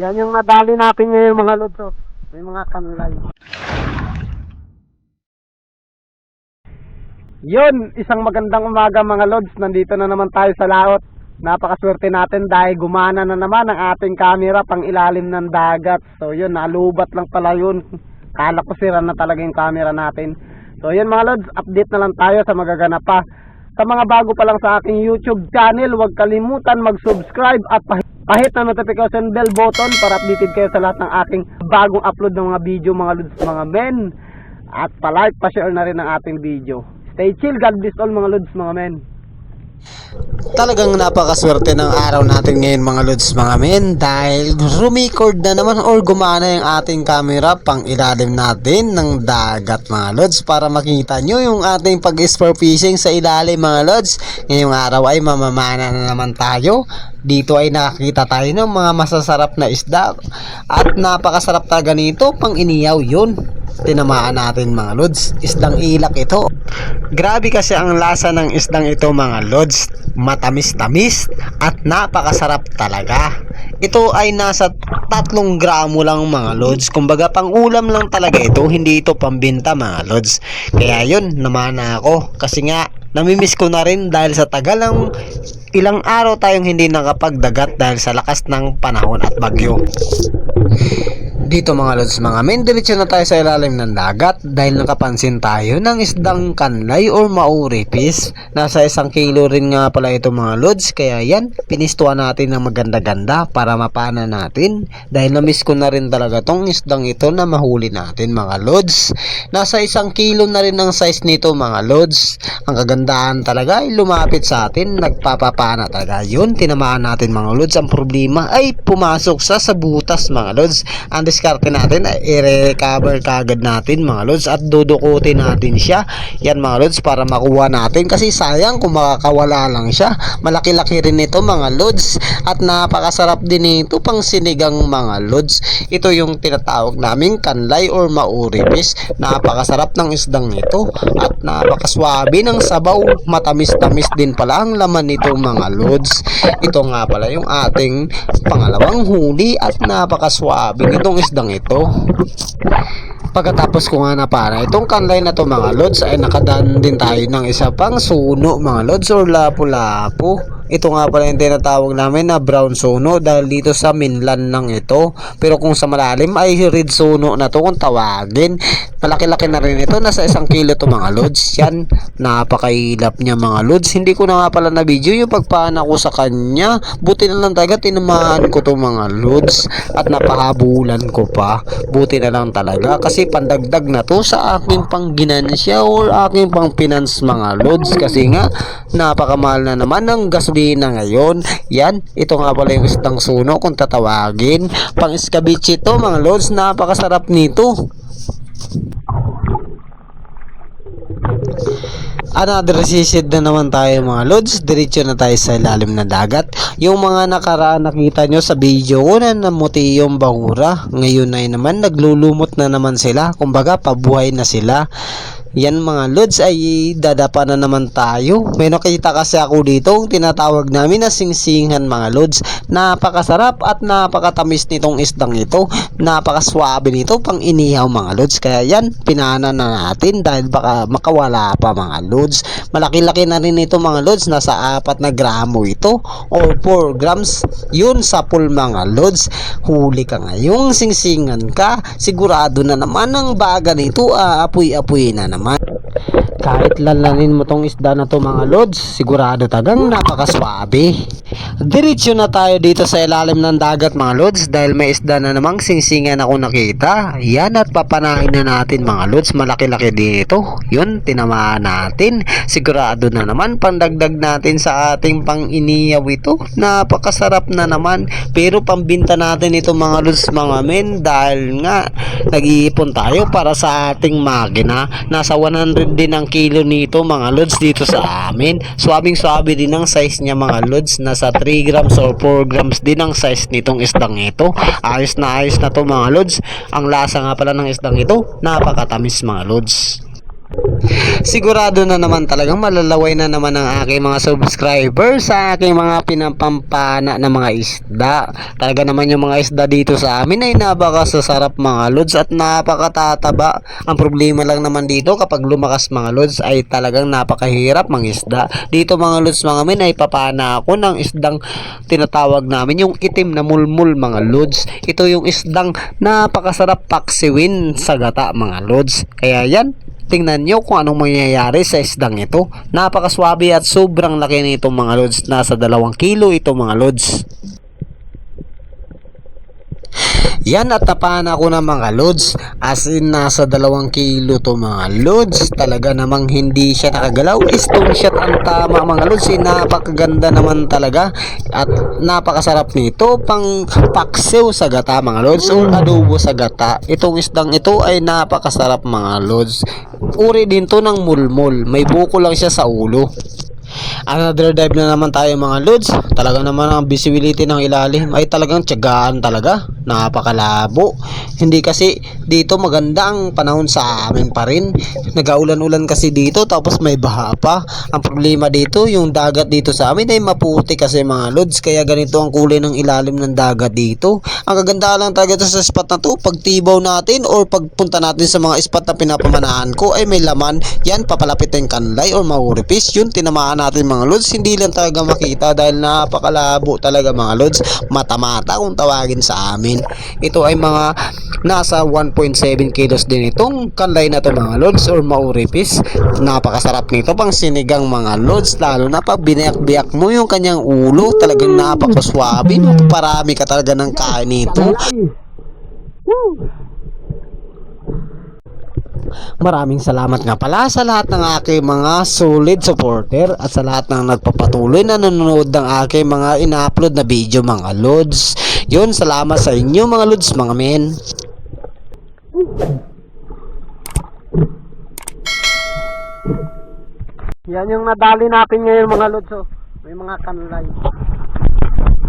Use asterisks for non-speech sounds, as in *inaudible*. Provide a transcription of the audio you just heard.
Yan yung nadali natin ngayon mga lods. oh. May mga kanlay. Yun, isang magandang umaga mga lods. Nandito na naman tayo sa laot. Napakaswerte natin dahil gumana na naman ang ating camera pang ilalim ng dagat. So yun, nalubat lang pala yun. *laughs* Kala ko sira na talaga yung camera natin. So yun mga lods, update na lang tayo sa magaganap pa. Sa mga bago pa lang sa aking YouTube channel, huwag kalimutan mag-subscribe at pah- pahit na notification bell button para updated kayo sa lahat ng aking bagong upload ng mga video mga lods mga men. At pa-like, pa-share na rin ang ating video. Stay chill, God bless all mga lods mga men. Talagang napakaswerte ng araw natin ngayon mga lods mga men dahil rumicord na naman or gumana yung ating camera pang ilalim natin ng dagat mga lods para makita nyo yung ating pag-sport fishing sa ilalim mga lods. Ngayong araw ay mamamana na naman tayo. Dito ay nakakita tayo ng mga masasarap na isda at napakasarap talaga nito pang iniyaw yun. Tinamaan natin mga lods. Isdang ilak ito. Grabe kasi ang lasa ng isdang ito mga lods. Matamis-tamis at napakasarap talaga. Ito ay nasa tatlong gramo lang mga lods. Kumbaga pang ulam lang talaga ito. Hindi ito pambinta mga lods. Kaya yun, namana ako. Kasi nga, namimiss ko na rin dahil sa tagal ng ilang araw tayong hindi nakapagdagat dahil sa lakas ng panahon at bagyo. Dito mga lods mga men, diretso na tayo sa ilalim ng dagat dahil nakapansin tayo ng isdang kanlay or mauripis. Nasa isang kilo rin nga pala ito mga lods, kaya yan, pinistuan natin ng maganda-ganda para mapana natin. Dahil na-miss ko na rin talaga tong isdang ito na mahuli natin mga lods. Nasa isang kilo na rin ang size nito mga lods. Ang kagandahan talaga ay lumapit sa atin, nagpapapana talaga. Yun, tinamaan natin mga lods. Ang problema ay pumasok sa sa butas mga lods. Ang diskarte natin ay i-recover kagad natin mga lods at dudukutin natin siya. Yan mga lods para makuha natin kasi sayang kung makakawala lang siya. Malaki-laki rin ito mga lods at napakasarap din ito pang sinigang mga lods. Ito yung tinatawag naming kanlay or mauribis. Napakasarap ng isdang ito at napakaswabe ng sabaw. Matamis-tamis din pala ang laman nito mga lods. Ito nga pala yung ating pangalawang huli at napakaswabe nitong isdang ito. Pagkatapos ko nga na para itong kanlay na to mga lods ay nakadan din tayo ng isa pang suno mga lods or lapu-lapu. Ito nga pala yung tinatawag namin na brown suno dahil dito sa mainland lang ito. Pero kung sa malalim ay red suno na to kung tawagin. Malaki-laki na rin ito. Nasa isang kilo to mga lods. Yan. Napakailap niya mga lods. Hindi ko na nga pala na video yung pagpana ko sa kanya. Buti na lang talaga tinamaan ko to mga lods. At napahabulan ko pa. Buti na lang talaga. Kasi pandagdag na to sa aking pang ginansya or aking pang finance mga lods. Kasi nga napakamahal na naman ng gasolina ngayon. Yan, ito nga pala yung isdang suno kung tatawagin. Pang iskabichi to mga lods, napakasarap nito. Another sisid na naman tayo mga lods. Diretso na tayo sa ilalim ng dagat. Yung mga nakaraan nakita nyo sa video ko na namuti yung bangura. Ngayon ay naman naglulumot na naman sila. Kumbaga pabuhay na sila. Yan mga lods ay dadapa na naman tayo. May nakita kasi ako dito tinatawag namin na singsingan mga lods. Napakasarap at napakatamis nitong isdang ito. Napakaswabe nito pang inihaw mga lods. Kaya yan pinana na natin dahil baka makawala pa mga lods. Malaki-laki na rin ito mga lods. Nasa apat na gramo ito or 4 grams. Yun sa pool mga lods. Huli ka ngayong singsingan ka. Sigurado na naman ang baga nito aapoy-apoy na naman. my Kahit lalanin mo tong isda na to mga lods, sigurado tagang napakaswabe. Diretso na tayo dito sa ilalim ng dagat mga lods dahil may isda na namang singsingan ako nakita. Yan at papanain na natin mga lods, malaki-laki dito. Yun, tinamaan natin. Sigurado na naman pandagdag natin sa ating pang iniyaw ito. Napakasarap na naman. Pero pambinta natin ito mga lods mga men dahil nga nag-iipon tayo para sa ating makina. Nasa 100 din ang kilo nito mga lods dito sa amin. Swabing swabe din ang size niya mga lods. Nasa 3 grams or 4 grams din ang size nitong isdang ito. Ayos na ayos na to mga lods. Ang lasa nga pala ng isdang ito, napakatamis mga lods. Sigurado na naman talagang malalaway na naman ang aking mga subscribers sa aking mga pinapampana na mga isda. Talaga naman yung mga isda dito sa amin ay napakasasarap mga lods at napakatataba. Ang problema lang naman dito kapag lumakas mga lods ay talagang napakahirap mga isda. Dito mga lods mga min ay papana ako ng isdang tinatawag namin yung itim na mulmul mga lods. Ito yung isdang napakasarap paksiwin sa gata mga lods. Kaya yan, tingnan nyo kung anong mangyayari sa isdang ito. Napakaswabe at sobrang laki nito mga lods. Nasa dalawang kilo ito mga lods. Yan at tapahan ako ng mga loads. As in nasa dalawang kilo to mga loads. Talaga namang hindi siya nakagalaw. Stone shot ang tama mga loads. Eh, napakaganda naman talaga. At napakasarap nito. Pang paksiw sa gata mga loads. Or adobo sa gata. Itong isdang ito ay napakasarap mga loads. Uri din to ng mulmul. May buko lang siya sa ulo Another dive na naman tayo mga lods. Talaga naman ang visibility ng ilalim ay talagang tiyagaan talaga. Napakalabo. Hindi kasi dito maganda ang panahon sa amin pa rin. Nagaulan-ulan kasi dito tapos may baha pa. Ang problema dito yung dagat dito sa amin ay maputi kasi mga lods. Kaya ganito ang kulay ng ilalim ng dagat dito. Ang kagandahan lang talaga sa spot na to pag tibaw natin or pagpunta natin sa mga spot na pinapamanahan ko ay may laman. Yan papalapit yung kanlay or mauripis. Yun tinamaan natin mga lods. Hindi lang talaga makita dahil napakalabo talaga mga lods. Mata-mata kung tawagin sa amin. Ito ay mga nasa 1.7 kilos din itong kanlay na to mga lods or mauripis. Napakasarap nito pang sinigang mga lods. Lalo na pag binayak-biyak mo yung kanyang ulo. Talagang napakaswabe. Mapaparami ka talaga ng kain nito. Maraming salamat nga pala sa lahat ng aking mga solid supporter at sa lahat ng nagpapatuloy na nanonood ng aking mga ina-upload na video mga lods. Yun, salamat sa inyo mga lods mga men. Yan yung nadali natin ngayon mga lods oh. May mga kanlay.